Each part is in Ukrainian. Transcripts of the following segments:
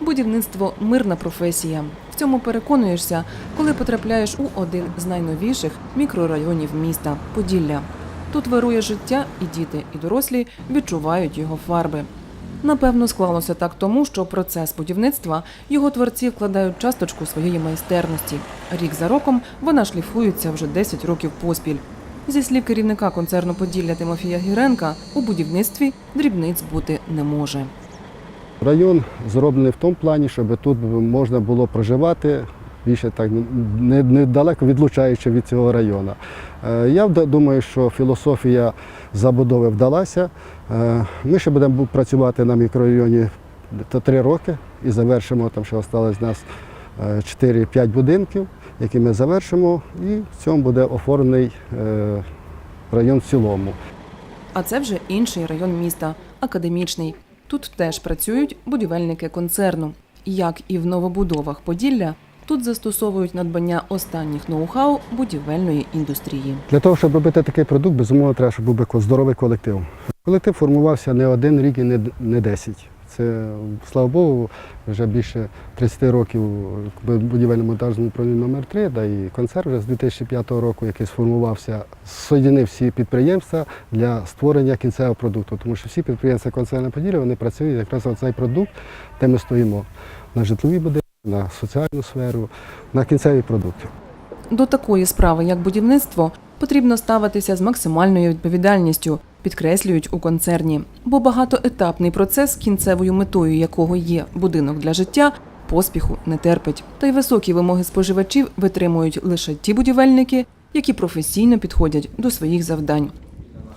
Будівництво мирна професія. В цьому переконуєшся, коли потрапляєш у один з найновіших мікрорайонів міста Поділля. Тут вирує життя, і діти, і дорослі відчувають його фарби. Напевно, склалося так тому, що процес будівництва його творці вкладають часточку своєї майстерності. Рік за роком вона шліфується вже 10 років поспіль. Зі слів керівника концерну Поділля Тимофія Гіренка, у будівництві дрібниць бути не може. Район зроблений в тому плані, щоб тут можна було проживати більше так недалеко відлучаючи від цього району. Е, Я думаю, що філософія забудови вдалася. Е, Ми ще будемо працювати на мікрорайоні три роки і завершимо там, що залишилось нас е, 4-5 будинків, які ми завершимо, і в цьому буде оформлений е, район в цілому. А це вже інший район міста академічний. Тут теж працюють будівельники концерну. Як і в новобудовах Поділля, тут застосовують надбання останніх ноу-хау будівельної індустрії. Для того, щоб робити такий продукт, безумовно, треба, щоб був здоровий колектив. Колектив формувався не один рік і не, д- не 10. Це, слава Богу, вже більше 30 років будівельно-монтажному управлінні номер 3 да і концерт вже з 2005 року, який сформувався, соєдинив всі підприємства для створення кінцевого продукту. Тому що всі підприємства концерну Поділля вони працюють якраз цей продукт, де ми стоїмо на житлові будинки, на соціальну сферу, на кінцеві продукти. До такої справи, як будівництво, потрібно ставитися з максимальною відповідальністю, підкреслюють у концерні. Бо багатоетапний процес, кінцевою метою якого є будинок для життя, поспіху не терпить. Та й високі вимоги споживачів витримують лише ті будівельники, які професійно підходять до своїх завдань.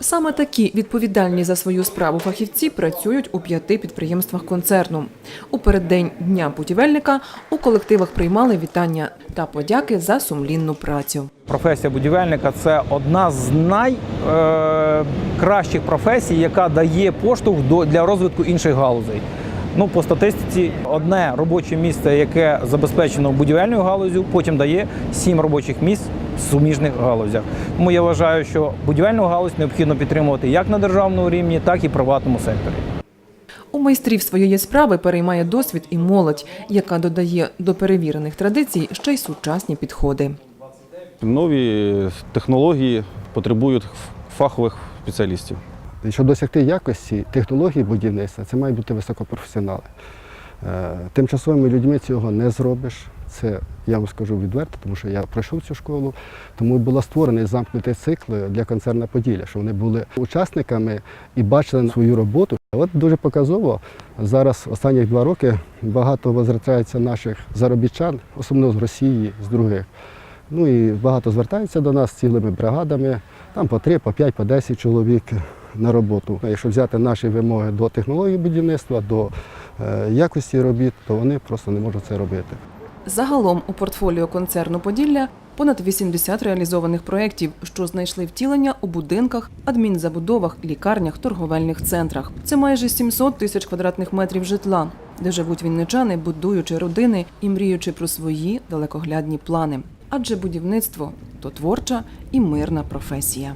Саме такі відповідальні за свою справу фахівці працюють у п'яти підприємствах концерну. У переддень дня будівельника у колективах приймали вітання та подяки за сумлінну працю. Професія будівельника це одна з найкращих професій, яка дає поштовх для розвитку інших галузей. Ну, по статистиці, одне робоче місце, яке забезпечено будівельною галузю, потім дає сім робочих місць в суміжних галузях. Тому я вважаю, що будівельну галузь необхідно підтримувати як на державному рівні, так і приватному секторі. У майстрів своєї справи переймає досвід і молодь, яка додає до перевірених традицій ще й сучасні підходи. Нові технології потребують фахових спеціалістів. Щоб досягти якості технології будівництва, це мають бути високопрофесіонали. Е, Тимчасовими людьми цього не зробиш. Це я вам скажу відверто, тому що я пройшов цю школу, тому був створений замкнутий цикл для концерна Поділля, що вони були учасниками і бачили свою роботу. От дуже показово зараз останні два роки багато возвертається наших заробітчан, особливо з Росії, з других. Ну і багато звертаються до нас цілими бригадами, там по 3, по 5, по 10 чоловік на роботу. Якщо взяти наші вимоги до технології будівництва, до е, якості робіт, то вони просто не можуть це робити. Загалом у портфоліо концерну Поділля понад 80 реалізованих проєктів, що знайшли втілення у будинках, адмінзабудовах, лікарнях, торговельних центрах. Це майже 700 тисяч квадратних метрів житла, де живуть вінничани, будуючи родини і мріючи про свої далекоглядні плани. Адже будівництво то творча і мирна професія.